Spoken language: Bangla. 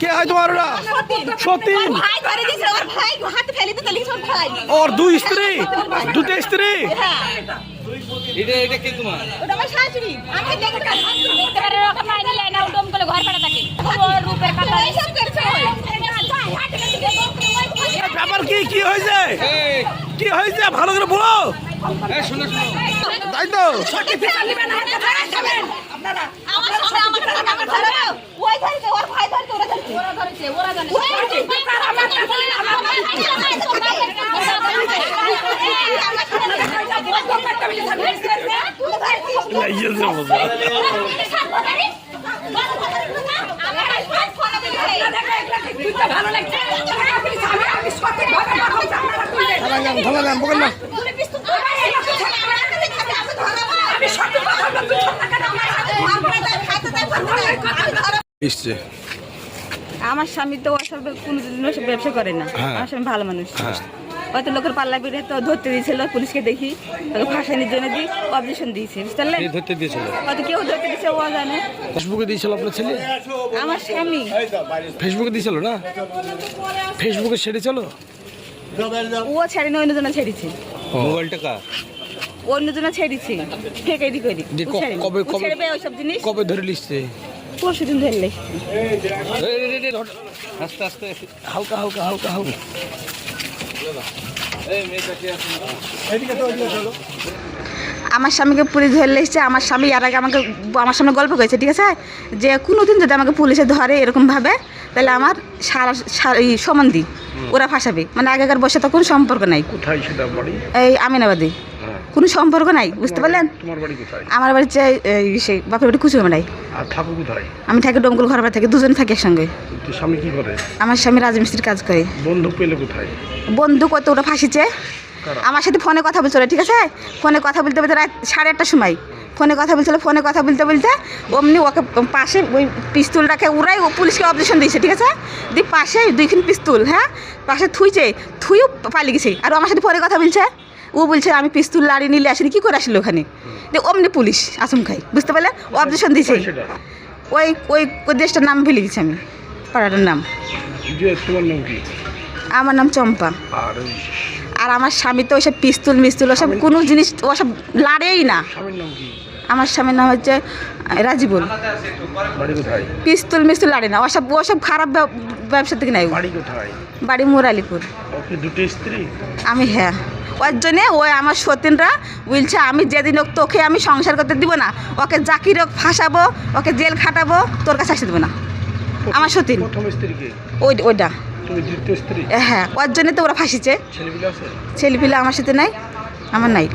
কে হয় তোমার ওরা? সতীন। সতীন? ওর ভাই ধরে দিয়েছে, ওর ভাই হাতে ফেলে দিতে লেগেছে ওর ভাই। ওর দুই স্ত্রী? দুটো স্ত্রী? এটা এটা কে তোমার? ওটা আমার শাশুড়ি। আমি দেখে কাজ একেবারে রকম মাইনে লেয় না উদম করে ঘর ভাড়া থাকে ওর রূপের কথা এইসব করেছে ব্যাপার কি? কি হয়েছে? কি হয়েছে? ভালো করে বলো। এই শোনো শোনো। তাই তো সামনে আমার সামনে আমার ধরে দাও। ওই ধরেছে, ওর ভাই ধরেছে, ওরা ধরেছে। ওরা ধরেছে, ওরা ধরেছে। ওই ধরেছে, আমার কাছে, আমার লাইয়েছে মজা। থানাগান, থানাগান, বকেন না। এসছে আমার স্বামী তো ওসব কোনো ব্যবসা করে না হ্যাঁ। আমার স্বামী ভালো মানুষ হ্যাঁ। কত লোকের পাল্লা বেড়ে তো ধরতে দিয়েছিল পুলিশকে দেখি তাকে ফাঁসানির জন্য দিই অবজেকশন দিয়েছে বুঝতে পারলেন? ধরতে দিয়েছিল? কত কেউ ধরতে দিয়েছে ও জানে। ফেসবুকে দিয়েছিল আপনার ছেলে? আমার স্বামী। ফেসবুকে দিয়েছিল না? ফেসবুকে ছেড়েছিল? ও ছাড়েনি অন্যজনে ছেড়েছে। মোবাইলটা কার? অন্যজনে ছেড়েছে। ফেক আইডি করি। যে ও কবে- কবে- ওইসব জিনিস? কবে ধরে লিখছে? পরশু দিন ধরলে। আস্তে আস্তে। হালকা হালকা হালকা হালকা। আমার স্বামীকে পুলিশ ধরলে এসছে আমার স্বামী এর আগে আমাকে আমার সামনে গল্প করেছে ঠিক আছে? যে কোনোদিন যদি আমাকে পুলিশে ধরে এরকমভাবে তাহলে আমার সারা এই সম্বন্ধী ওরা ফাঁসাবে। মানে আগেকার বসে তখন কোনো সম্পর্ক নাই। কোথায় সেটা এই আমিনাবাদে। কোনো সম্পর্ক নাই বুঝতে পারলেন? তোমার বাড়ি কোথায়? আমার বাড়ি চাই সেই বাপের বাড়ি আর থাকো কোথায়? আমি থাকি ডোমগুল ঘর বাড়ি থাকি দুজন থাকি একসঙ্গে। স্বামী কি করে? আমার স্বামী রাজমিস্ত্রির কাজ করে। বন্দুক পেলে কোথায়? বন্ধু কত ওরা ফাঁসিছে আমার সাথে ফোনে কথা বলছিল ঠিক আছে? ফোনে কথা বলতে বলতে রাত সাড়ে আটটার সময়। ফোনে কথা বলছিল ফোনে কথা বলতে বলতে অমনি ওকে পাশে ওই পিস্তলটাকে উড়াই ও পুলিশকে অপারেশন দিয়েছে ঠিক আছে? দিয়ে পাশে দুইখান পিস্তল হ্যাঁ? পাশে থুইছে থুইও পালিয়ে গেছে। আর আমার সাথে ফোনে কথা বলছে। ও বলছে আমি পিস্তুল লাড়ি নিলে আসিনি কী করে আসলো ওখানে? দিয়ে অমনি পুলিশ আসম খাই বুঝতে পারলেন অপারেশন দিয়েছে ওই ওই ওই দেশটার নাম ভুলে গেছি আমি পাড়াটার নাম। আমার নাম চম্পা। আর আমার স্বামী তো ওইসব পিস্তল মিস্তুল ওসব কোনো জিনিস ওসব লাড়েই না। আমার স্বামীর নাম হচ্ছে রাজিবুল। পিস্তুল মিস্তুল লাড়ে না ওসব ওসব খারাপ ব্যব- ব্যবসা থেকে নাই ও। বাড়ি মুরালিপুর। দুটো স্ত্রী? আমি হ্যাঁ। ওর জন্যে ও আমার সতীনরা বলছে আমি যেদিন হোক তোকে আমি সংসার করতে দিব না। ওকে জাকির হোক ফাঁসাবো ওকে জেল খাটাবো তোর কাছে আসতে দেবো না। আমার সতীন। ওই ওইটা। হ্যাঁ ওর জন্যে তো ওরা ফাঁসিছে। ছেলেপিলা আমার সাথে নাই আমার নাই।